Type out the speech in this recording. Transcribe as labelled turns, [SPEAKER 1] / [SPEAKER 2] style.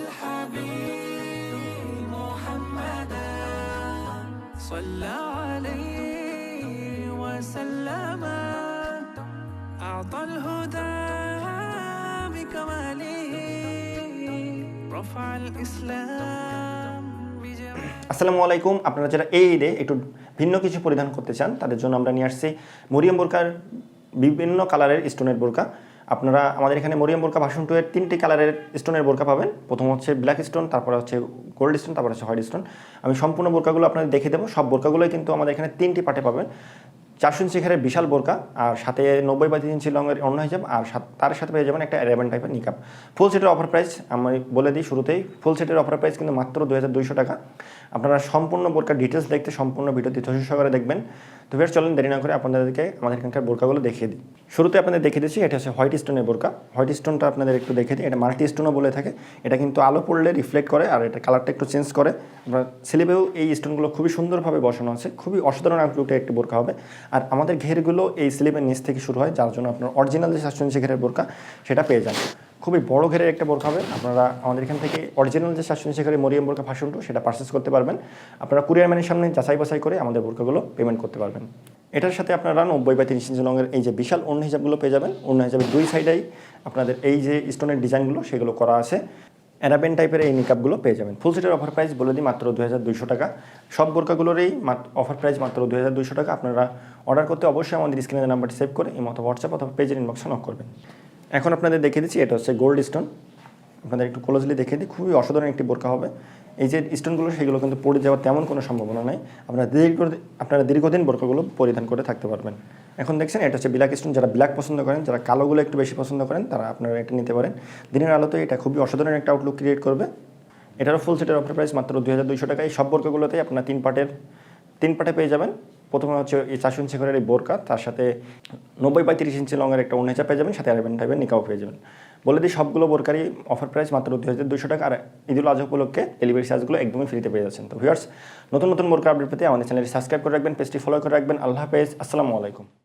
[SPEAKER 1] الحبيب محمدا صلى عليه وسلم أعطى الهدى بكماله رفع الإسلام بجماله
[SPEAKER 2] আসসালামু আলাইকুম আপনারা যারা এই ঈদে একটু ভিন্ন কিছু পরিধান করতে চান তাদের জন্য আমরা নিয়ে আসছি মরিয়াম বোরকার বিভিন্ন কালারের স্টোনের বোরকা আপনারা আমাদের এখানে মরিয়াম বোরকা ভাষণ টু এর তিনটি কালারের স্টোনের বোরকা পাবেন। প্রথম হচ্ছে ব্ল্যাক স্টোন তারপরে হচ্ছে গোল্ড স্টোন তারপরে হচ্ছে হোয়াইট স্টোন আমি সম্পূর্ণ বোরকাগুলো আপনাদের দেখে দেবো। সব বোরকাগুলোই কিন্তু আমাদের এখানে তিনটি পার্টে পাবেন। চারশো ইঞ্চি বিশাল বোরকা, আর সাথে নব্বই বা তিন ইঞ্চি লংয়ের অন্য হিসাব আর তার সাথে পেয়ে যাবেন একটা রেবেন টাইপের নিকাপ ফুল সেটের অফার প্রাইস আমি বলে দিই শুরুতেই ফুল সেটের অফার প্রাইস কিন্তু মাত্র দুই হাজার দুইশো টাকা। আপনারা সম্পূর্ণ বোরকার ডিটেলস দেখতে সম্পূর্ণ ভিডিওটি ধৈর্য সহকারে দেখবেন। তো বেশ চলেন দেরি না করে আপনাদেরকে আমাদের এখানকার বোরকাগুলো দেখিয়ে দিই। শুরুতে আপনাদের দেখিয়ে দিচ্ছি, এটা হচ্ছে হোয়াইট স্টোনের বোরকা। হোয়াইট স্টোনটা আপনাদের একটু দেখে দিই, এটা মাল্টি স্টোনও বলে থাকে। এটা কিন্তু আলো পড়লে রিফ্লেক্ট করে, আর এটা কালারটা একটু চেঞ্জ করে। আপনার স্লিপেও এই স্টোনগুলো খুবই সুন্দরভাবে বসানো আছে। খুবই অসাধারণ আউটলুকটা একটি বোরকা হবে। আর আমাদের ঘেরগুলো এই স্লিপের নিচ থেকে শুরু হয়, যার জন্য আপনার অরিজিনাল যে সাতশো ইঞ্চি ঘেরের বোরকা সেটা পেয়ে যান। খুবই বড় ঘেরের একটা বোরকা হবে। আপনারা আমাদের এখান থেকে অরিজিনাল যে সাতশো ইঞ্চি ঘেরের মরিয়াম বোরকা ভাষণটু সেটা পারচেস করতে পারবেন। আপনারা কুরিয়ার ম্যানের সামনে যাচাই বাছাই করে আমাদের বোরকাগুলো পেমেন্ট করতে পারবেন। এটার সাথে আপনারা নব্বই বা তিরিশ ইঞ্চি রঙের এই যে বিশাল অন্য হিসাবগুলো পেয়ে যাবেন। অন্য হিসাবে দুই সাইডেই আপনাদের এই যে স্টোনের ডিজাইনগুলো সেগুলো করা আছে। অ্যারাবেন টাইপের এই নিকাপগুলো পেয়ে যাবেন। ফুল সেটের অফার প্রাইস বলে দিই মাত্র দু হাজার দুইশো টাকা। সব বোরকাগুলোরই অফার প্রাইস মাত্র দু হাজার দুইশো টাকা। আপনারা অর্ডার করতে অবশ্যই আমাদের স্ক্রিনের নাম্বারটি সেভ করে, এই মতো হোয়াটসঅ্যাপ অথবা পেজের ইনবক্সে নক করবেন। এখন আপনাদের দেখিয়ে দিচ্ছি, এটা হচ্ছে গোল্ড স্টোন আপনাদের একটু ক্লোজলি দেখিয়ে দিই, খুবই অসাধারণ একটি বোরকা হবে। এই যে স্টোনগুলো, সেগুলো কিন্তু পড়ে যাওয়ার তেমন কোনো সম্ভাবনা নাই। আপনারা দীর্ঘ, আপনারা দীর্ঘদিন বোরকাগুলো পরিধান করে থাকতে পারবেন। এখন দেখছেন, এটা হচ্ছে ব্ল্যাক স্টোন যারা ব্ল্যাক পছন্দ করেন, যারা কালোগুলো একটু বেশি পছন্দ করেন, তারা আপনারা এটা নিতে পারেন। দিনের আলোতে এটা খুবই অসাধারণ একটা আউটলুক ক্রিয়েট করবে। এটারও ফুল সেটের অফার প্রাইস মাত্র দুই হাজার দুইশো টাকায়। সব বোরকাগুলোতেই আপনারা তিন পার্টের তিন পার্টে পেয়ে যাবেন। প্রথমে হচ্ছে এই চারশো ইঞ্চি ঘরের এই বোরকা, তার সাথে নব্বই বা তিরিশ ইঞ্চি লঙের একটা উন্নেচা পেয়ে যাবেন, সাথে আরেবেন টাইপের নিকাও পেয়ে যাবেন। বলে দিই, সবগুলো বোরকারি অফার প্রাইস মাত্র দুই হাজার দুশো টাকা, আর ঈদুল আজহা উপলক্ষে ডেলিভারি চার্জগুলো একদমই ফ্রিতে পেয়ে যাচ্ছেন। তো ভিউয়ার্স নতুন নতুন বোরকা আপডেট পেতে আমাদের চ্যানেলটি সাবস্ক্রাইব করে রাখবেন পেজটি ফলো করে রাখবেন। আল্লাহ হাফেজ, আসসালামু আলাইকুম।